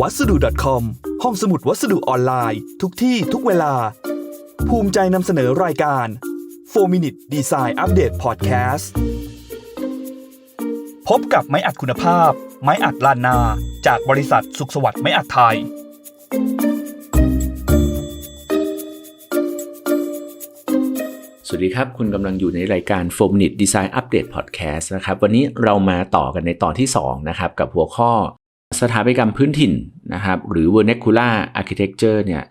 วัสดุ .com ห้องสมุดวัสดุออนไลน์ ทุกที่ทุกเวลา ภูมิใจนำเสนอรายการ 4 Minute Design Update Podcast พบกับไม้อัดคุณภาพ ไม้อัดลานนา จากบริษัทสุขสวัสดิ์ไม้อัดไทย สวัสดีครับ คุณกำลังอยู่ในรายการ 4 Minute Design Update Podcast นะครับ วันนี้เรามาต่อกันในตอนที่ 2 นะครับ กับหัวข้อ สถาปัตยกรรมพื้นถิ่นนะครับหรือ Vernacular Architecture เนี่ย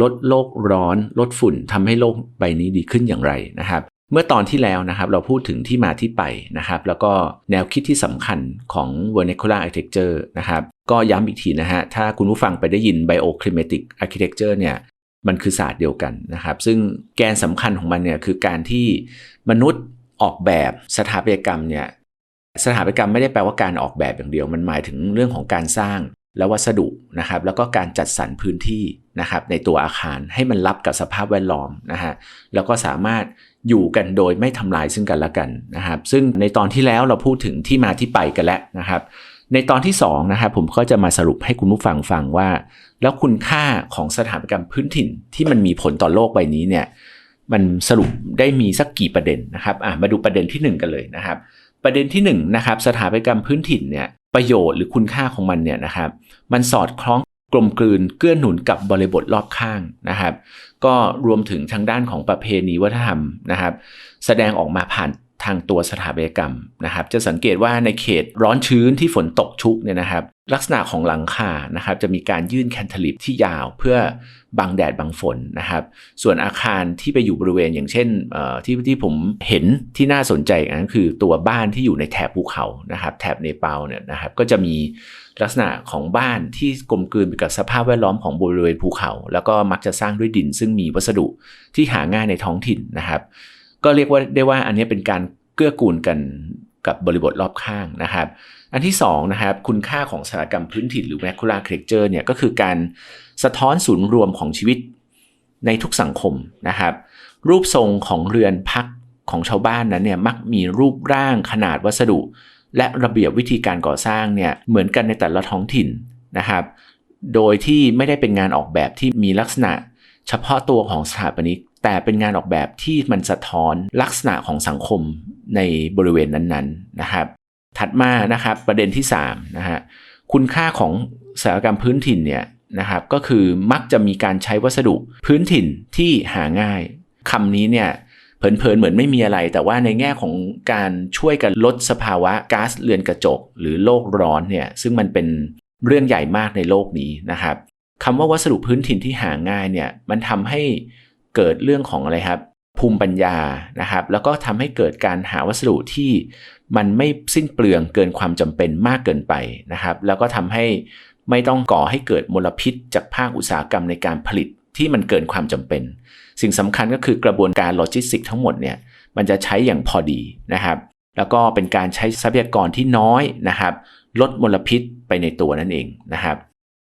ลดโลกร้อนลดฝุ่นทำให้โลกใบนี้ดีขึ้นอย่างไรนะครับ เมื่อตอนที่แล้วนะครับเราพูดถึงที่มาที่ไปนะครับ แล้วก็แนวคิดที่สำคัญของ Vernacular Architecture นะครับ ก็ย้ำอีกทีนะฮะถ้าคุณผู้ฟังไปได้ยิน Bioclimatic Architecture เนี่ยมันคือศาสตร์เดียวกันนะครับ ซึ่งแกนสำคัญของมันเนี่ยคือการที่มนุษย์ออกแบบสถาปัตยกรรมเนี่ย สถาปัตยกรรมไม่ได้แปลว่าการออกแบบอย่างเดียวมันหมายถึงเรื่องของการสร้างและวัสดุนะครับ แล้วก็การจัดสรรพื้นที่นะครับ ในตัวอาคารให้มันรับกับสภาพแวดล้อมนะฮะแล้วก็สามารถอยู่กันโดยไม่ทำลายซึ่งกันและกันนะครับ ซึ่งในตอนที่แล้วเราพูดถึงที่มาที่ไปกันแล้วนะครับ ในตอนที่2นะครับผมก็จะมาสรุปให้คุณผู้ฟังฟังว่า แล้วคุณค่าของสถาปัตยกรรมพื้นถิ่นที่มันมีผลต่อโลกใบนี้เนี่ยมันสรุปได้มีสักกี่ประเด็นนะครับมาดูประเด็นที่ 1 กันเลยนะครับ ประเด็นที่1นะครับสถาปัตยกรรมพื้นถิ่นเนี่ยประโยชน์หรือคุณค่าของมันเนี่ยนะครับมันสอดคล้องกลมกลืนเกื้อหนุนกับบริบทรอบข้างนะครับ ก็รวมถึงทางด้านของประเพณีวัฒนธรรมนะครับ แสดงออกมาผ่านทางตัวสถาปัตยกรรมนะครับ จะสังเกตว่าในเขตร้อนชื้นที่ฝนตกชุกเนี่ยนะครับ ลักษณะของหลังคานะครับจะมีการยื่นแคนเทลิปที่ยาวเพื่อบังแดดบังฝนนะครับ ส่วนอาคารที่ไปอยู่บริเวณอย่างเช่นที่ที่ผมเห็นที่น่าสนใจนั้นคือตัวบ้านที่อยู่ในแถบภูเขานะครับ แถบเนปาลเนี่ยนะครับก็จะมีลักษณะของบ้านที่กลมกลืนไปกับสภาพแวดล้อมของบริเวณภูเขา แล้วก็มักจะสร้างด้วยดิน ซึ่งมีวัสดุที่หาง่ายในท้องถิ่นนะครับ ก็เรียกว่าได้ว่าอันนี้เป็นการเกื้อกูลกันกับบริบทรอบข้างนะครับ อันที่2นะครับคุณค่าของสถาปัตยกรรมพื้นถิ่นหรือ vernacular architecture เนี่ยก็คือการสะท้อนศูนย์รวมของชีวิตในทุกสังคมนะครับ รูปทรงของเรือนพักของชาวบ้านนั้นเนี่ยมักมีรูปร่างขนาดวัสดุ และระเบียบวิธีการก่อสร้างเนี่ยเหมือนกันในแต่ละท้องถิ่นนะครับ โดยที่ไม่ได้เป็นงานออกแบบที่มีลักษณะ เฉพาะตัวของสถาปนิก แต่เป็นงานออกแบบที่มันสะท้อนลักษณะของสังคมในบริเวณนั้นๆนะครับ ถัดมานะครับประเด็นที่3นะฮะคุณค่าของสถาปัตยกรรมพื้นถิ่นเนี่ยนะครับก็คือมักจะมีการใช้วัสดุพื้นถิ่นที่หาง่ายคำนี้เนี่ยเผินๆเหมือนไม่มีอะไร แต่ว่าในแง่ของการช่วยกันลดสภาวะก๊าซเรือนกระจก หรือโลกร้อนเนี่ยซึ่งมันเป็นเรื่องใหญ่มากในโลกนี้นะครับคำว่าวัสดุพื้นถิ่นที่หาง่ายเนี่ยมันทำให้เกิดเรื่องของอะไรครับ ภูมิปัญญานะครับ แล้วก็ทำให้เกิดการหาวัสดุที่มันไม่สิ้นเปลืองเกินความจำเป็นมากเกินไปนะครับ แล้วก็ทำให้ไม่ต้องก่อให้เกิดมลพิษ จากภาคอุตสาหกรรมในการผลิตที่มันเกินความจำเป็น สิ่งสำคัญก็คือกระบวนการโลจิสติกทั้งหมดเนี่ยมันจะใช้อย่างพอดีนะครับ แล้วก็เป็นการใช้ทรัพยากรที่น้อยนะครับ ลดมลพิษไปในตัวนั่นเองนะครับ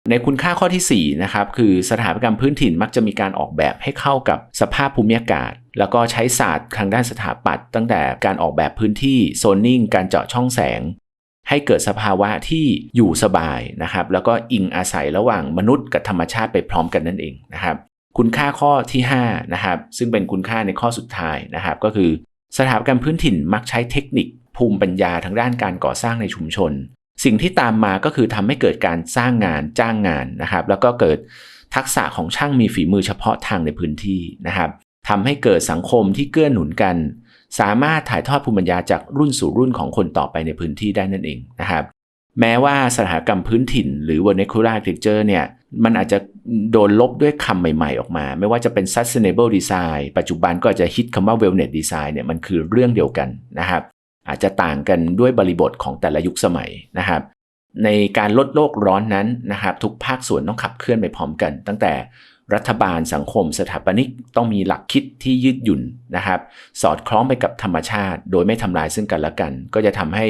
ในคุณค่าข้อที่4นะครับคือสถาปัตยกรรมพื้นถิ่นมักจะมีการออกแบบให้เข้ากับสภาพภูมิอากาศ แล้วก็ใช้ศาสตร์ทางด้านสถาปัตย์ตั้งแต่การออกแบบพื้นที่โซนนิ่ง การเจาะช่องแสง ให้เกิดสภาวะที่อยู่สบายนะครับแล้วก็อิงอาศัยระหว่างมนุษย์กับธรรมชาติไปพร้อมกันนั่นเองนะครับคุณค่าข้อที่5นะครับซึ่งเป็นคุณค่าในข้อสุดท้ายนะครับก็คือ สถาปัตยกรรมพื้นถิ่นมักใช้เทคนิคภูมิปัญญาทางด้านการก่อสร้างในชุมชน สิ่งที่ตามมาก็คือทำให้เกิดการสร้างงานจ้างงานนะครับ แล้วก็เกิดทักษะของช่างมีฝีมือเฉพาะทางในพื้นที่นะครับทำให้เกิดสังคมที่เกื้อหนุนกัน สามารถถ่ายทอดภูมิปัญญาจากรุ่นสู่รุ่นของคนต่อไปในพื้นที่ได้นั่นเองนะครับ แม้ว่าสถาปัตยกรรมพื้นถิ่น หรือ vernacular architecture เนี่ยมันอาจจะโดนลบด้วยคำใหม่ๆออกมา ไม่ว่าจะเป็น sustainable design ปัจจุบันก็อาจจะฮิตคำว่า wellness design เนี่ยมันคือเรื่องเดียวกันนะครับ อาจจะต่างกันด้วยบริบทของแต่ละยุคสมัยนะครับ ในการลดโลกร้อนนั้นนะครับ ทุกภาคส่วนต้องขับเคลื่อนไปพร้อมกัน ตั้งแต่รัฐบาลสังคมสถาปนิกต้องมีหลักคิดที่ยืดหยุ่นนะครับ สอดคล้องไปกับธรรมชาติ โดยไม่ทำลายซึ่งกันและกัน ก็จะทำให้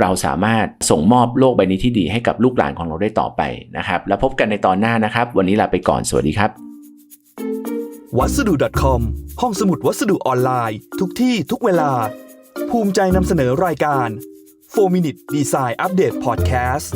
เราสามารถส่งมอบโลกใบนี้ที่ดีให้กับลูกหลานของเราได้ต่อไปนะครับ แล้วพบกันในตอนหน้านะครับ วันนี้ลาไปก่อนสวัสดีครับวัสดุ .com ห้องสมุดวัสดุออนไลน์ ทุกที่ทุกเวลา ภูมิใจนำเสนอรายการ 4 Minute Design Update Podcast